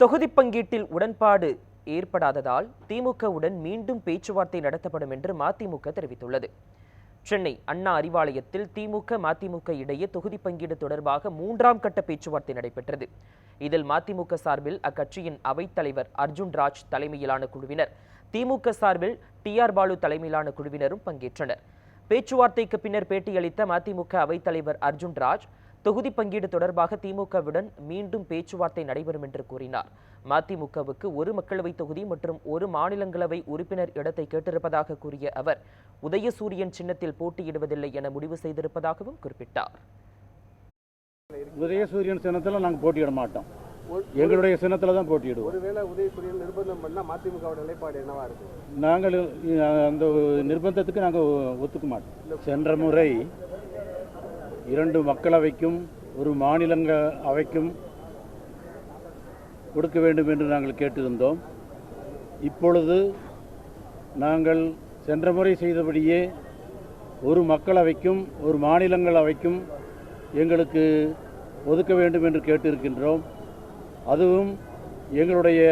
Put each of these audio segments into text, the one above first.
தொகுதி பங்கீட்டில் உடன்பாடு ஏற்படாததால் திமுகவுடன் மீண்டும் பேச்சுவார்த்தை நடத்தப்படும் என்று மதிமுக தெரிவித்துள்ளது. சென்னை அண்ணா அறிவாலயத்தில் திமுக மதிமுக இடையே தொகுதி பங்கீடு தொடர்பாக மூன்றாம் கட்ட பேச்சுவார்த்தை நடைபெற்றது. இதில் மதிமுக சார்பில் அக்கட்சியின் அவைத்தலைவர் அர்ஜுன் ராஜ் தலைமையிலான குழுவினர் திமுக சார்பில் டி ஆர் பாலு தலைமையிலான குழுவினரும் பங்கேற்றனர். பேச்சுவார்த்தைக்கு பின்னர் பேட்டியளித்த மதிமுக அவைத்தலைவர் அர்ஜுன் ராஜ் தொகுதி பங்கீடு தொடர்பாக திமுகவுடன் மீண்டும் பேச்சுவார்த்தை நடைபெறும் என்று கூறினார். மதிமுகவுக்கு ஒரு மக்களவைத் தொகுதி மற்றும் ஒரு மாநிலங்களவை உறுப்பினர் இடத்தை கேட்டிருப்பதாக கூறிய அவர் உதயசூரியன் சின்னத்தில் போட்டியிடுவதில்லை என முடிவு செய்திருப்பதாகவும் குறிப்பிட்டார். உதயசூரியன் சின்னத்தில் நாங்கள் போட்டியிட மாட்டோம். எங்களுடைய சின்னத்தில் தான் போட்டியிடுவோம். ஒருவேளை உதயசூரியன் நிர்பந்தம் பண்ணா மதிமுகவோட நிலைப்பாடு என்னவா இருக்கு நாங்கள் அந்த நிர்பந்தத்துக்கு நாங்கள் ஒத்துக்க மாட்டோம். சென்ற முறை இரண்டு மக்களவைக்கும் ஒரு மாநிலங்க அவைக்கும் கொடுக்க வேண்டும் என்று நாங்கள் கேட்டிருந்தோம். இப்பொழுது நாங்கள் சென்ற முறை செய்தபடியே ஒரு மக்களவைக்கும் ஒரு மாநிலங்கள் அவைக்கும் எங்களுக்கு ஒதுக்க வேண்டும் என்று கேட்டிருக்கின்றோம். அதுவும் எங்களுடைய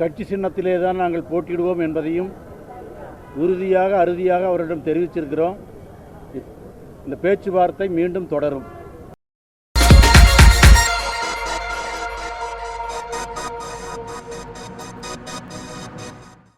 கட்சி சின்னத்திலே தான் நாங்கள் போட்டியிடுவோம் என்பதையும் உறுதியாக அறுதியாக அவரிடம் தெரிவிச்சிருக்கிறோம். இந்த பேச்சுவார்த்தை மீண்டும் தொடரும்.